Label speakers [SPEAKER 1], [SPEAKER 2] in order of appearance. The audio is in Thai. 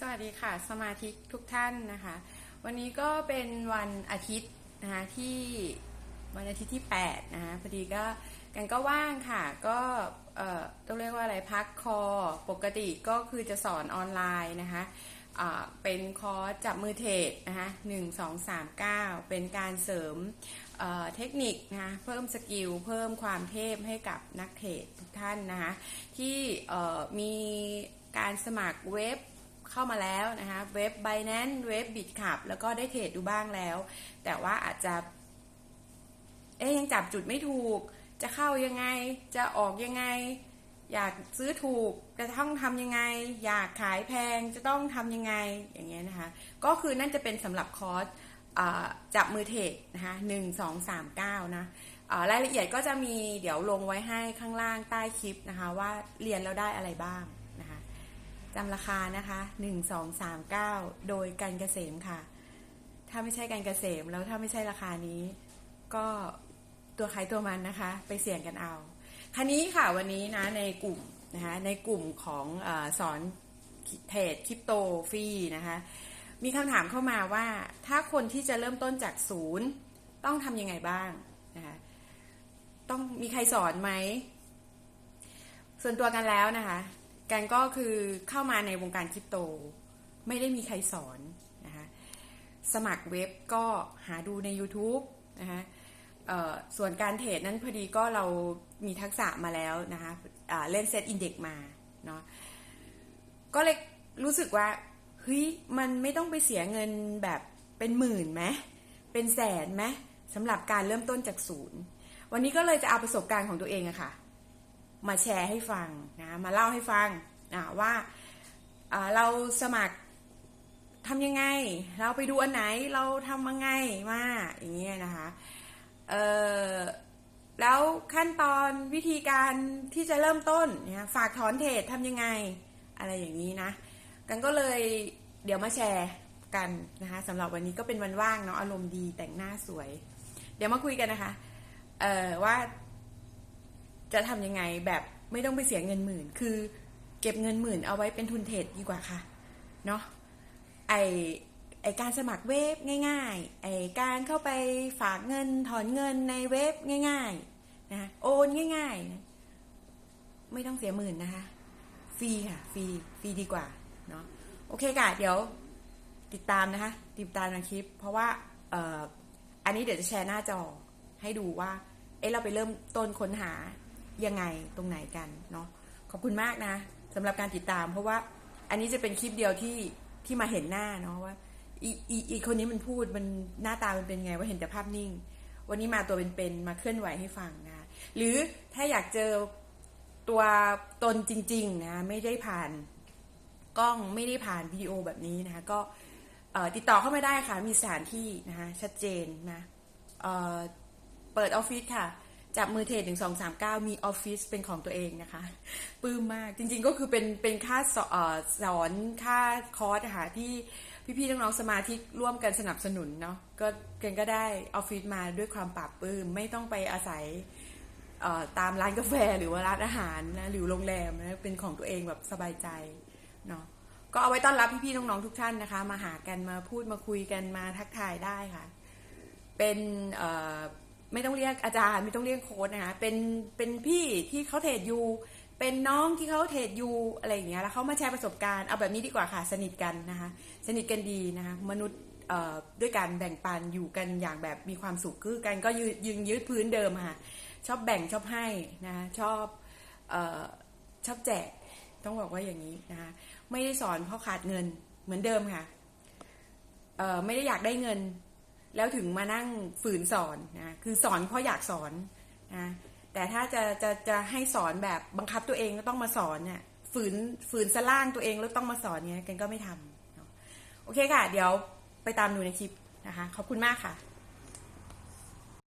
[SPEAKER 1] สวัสดีค่ะ สมาชิกทุกท่านนะคะ วันนี้ก็เป็นวันอาทิตย์นะคะที่วันอาทิตย์ที่8นะคะพอดีก็กันก็ว่างค่ะ ก็เอ่อต้องเรียกว่าอะไรพักคอปกติก็คือจะสอนออนไลน์นะคะเป็นคอร์สจับมือเทรดนะคะหนึ่งสองสามเก้าเป็นการเสริมเเทคนิคนะคะเพิ่มสกิล เพิ่มความเทพให้กับนักเทรดทุกท่านนะคะที่มีการสมัครเว็บ เข้ามาแล้วนะคะเว็บ Binance เว็บ BitCup แล้วก็ได้เทรดดูบ้างแล้ว แต่ว่าอาจจะ เอ๊ยยังจับจุดไม่ถูก จะเข้ายังไง จะออกยังไง อยากซื้อถูกจะต้องทำยังไง อยากขายแพงจะต้องทำยังไงอย่างเงี้ยนะคะ ก็คือนั่นจะเป็นสำหรับคอร์สจับมือเทรดนะคะหนึ่งสองสามเก้านะรายละเอียดก็จะมีเดี๋ยวลงไว้ให้ข้างล่างใต้คลิปนะคะ ว่าเรียนแล้วได้อะไรบ้าง จำราคานะคะหนึ่งสองสามเก้าโดยการเกษมค่ะ ถ้าไม่ใช่การเกษมแล้วถ้าไม่ใช่ราคานี้ ก็ตัวใครตัวมันนะคะ ไปเสี่ยงกันเอาคันนี้ค่ะวันนี้นะในกลุ่มนะคะในกลุ่มของอสอนเทรดคริปโตฟรีนะคะมีคำถามเข้ามาว่าถ้าคนที่จะเริ่มต้นจากศูนย์ต้องทำยังไงบ้างนะคะต้องมีใครสอนไหม ส่วนตัวกันแล้วนะคะ กันก็คือเข้ามาในวงการคริปโต ไม่ได้มีใครสอนนะคะสมัครเว็บก็หาดูใน YouTube นะคะส่วนการเทรดนั้นพอดีก็เรามีทักษะมาแล้วนะคะอ่าเล่นเซตอินเด็กมาเนาะก็เลยรู้สึกว่าเฮ้ยมันไม่ต้องไปเสียเงินแบบเป็นหมื่นไหมเป็นแสนไหมสำหรับการเริ่มต้นจากศูนย์ วันนี้ก็เลยจะเอาประสบการณ์ของตัวเองอะค่ะ มาแชร์ให้ฟังนะมาเล่าให้ฟังนะว่าอ่าเราสมัครทำยังไง เราไปดูอันไหนเราทำยังไงมาอย่างเงี้ยนะคะเออแล้วขั้นตอนวิธีการที่จะเริ่มต้นเนี่ยฝากถอนเทรดทำยังไงอะไรอย่างนี้นะ กันก็เลยเดี๋ยวมาแชร์กันนะคะสำหรับวันนี้ก็เป็นวันว่างเนาะอารมณ์ดีแต่งหน้าสวย เดี๋ยวมาคุยกันนะคะเออว่า จะทำยังไงแบบไม่ต้องไปเสียเงินหมื่น คือเก็บเงินหมื่นเอาไว้เป็นทุนเทรดดีกว่าค่ะ เนาะไอไอการสมัครเว็บง่าย ๆ ไอการเข้าไปฝากเงินถอนเงินในเว็บง่ายๆนะคะโอนง่ายๆนะไม่ต้องเสียหมื่นนะคะ ฟรีค่ะ ฟรี ฟรีดีกว่าเนาะ โอเคค่ะ เดี๋ยวติดตามนะคะ ติดตามในคลิป เพราะว่าเอ่ออันนี้เดี๋ยวจะแชร์หน้าจอให้ดูว่า เอ๊ะเราไปเริ่มต้นค้นหา ยังไงตรงไหนกันเนาะขอบคุณมากนะสำหรับการติดตาม เพราะว่าอันนี้จะเป็นคลิปเดียวที่ที่มาเห็นหน้าเนาะว่าอีอีอีคนนี้มันพูดมันหน้าตามันเป็นไงว่าเห็นแต่ภาพนิ่ง วันนี้มาตัวเป็นๆมาเคลื่อนไหวให้ฟังนะหรือถ้าอยากเจอตัวตนจริงๆนะไม่ได้ผ่านกล้องไม่ได้ผ่านวิดีโอแบบนี้นะคะก็ติดต่อเข้ามาได้ค่ะมีสถานที่นะคะชัดเจนนะเเปิดออฟฟิศค่ะ จับมือเทรดหนึ่งสองสามเก้ามีออฟฟิศเป็นของตัวเองนะคะปลื้มมากจริงๆก็คือเป็นเป็นค่าสอสอนค่าคอร์สอะค่ะที่พี่ๆน้องๆสมาชิกร่วมกันสนับสนุนเนาะก็เกันก็ได้ออฟฟิศมาด้วยความปราบปลื้มไม่ต้องไปอาศัยตามร้านกาแฟหรือว่าร้านอาหารนะหรือโรงแรมนะเป็นของตัวเองแบบสบายใจเนาะก็เอาไว้ต้อนรับพี่ๆน้องๆทุกท่านนะคะ มาหากันมาพูดมาคุยกันมาทักทายได้ค่ะ เป็นเไม่ต้องเรียกอาจารย์ไม่ต้องเรียกโค้ดนะคะเป็นเป็นพี่ที่เขาเทรดอยู่เป็นน้องที่เขาเทรดอยู่อะไรอย่างเงี้ยแล้วเขามาแชร์ประสบการณ์เอาแบบนี้ดีกว่าค่ะสนิทกันนะคะสนิทกันดีนะคะมนุษย์ด้วยการแบ่งปันอยู่กันอย่างแบบมีความสุขคือกันก็ยืนยืนยึดพื้นเดิมค่ะชอบแบ่งชอบให้นะะชอบออชอบแจกต้องบอกว่าอย่างนี้นะคะไม่ได้สอนเพราะขาดเงินเหมือนเดิมค่ะไม่ได้อยากได้เงิน แล้วถึงมานั่งฝืนสอนนะคือสอนเพราะอยากสอนนะแต่ถ้าจะจะจะให้สอนแบบบังคับตัวเองก็ต้องมาสอนเนี่ยฝืนฝืนสล่างตัวเองแล้วต้องมาสอนเนี่ยกันก็ไม่ทำโอเคค่ะ เดี๋ยวไปตามดูในคลิปนะคะ ขอบคุณมากค่ะ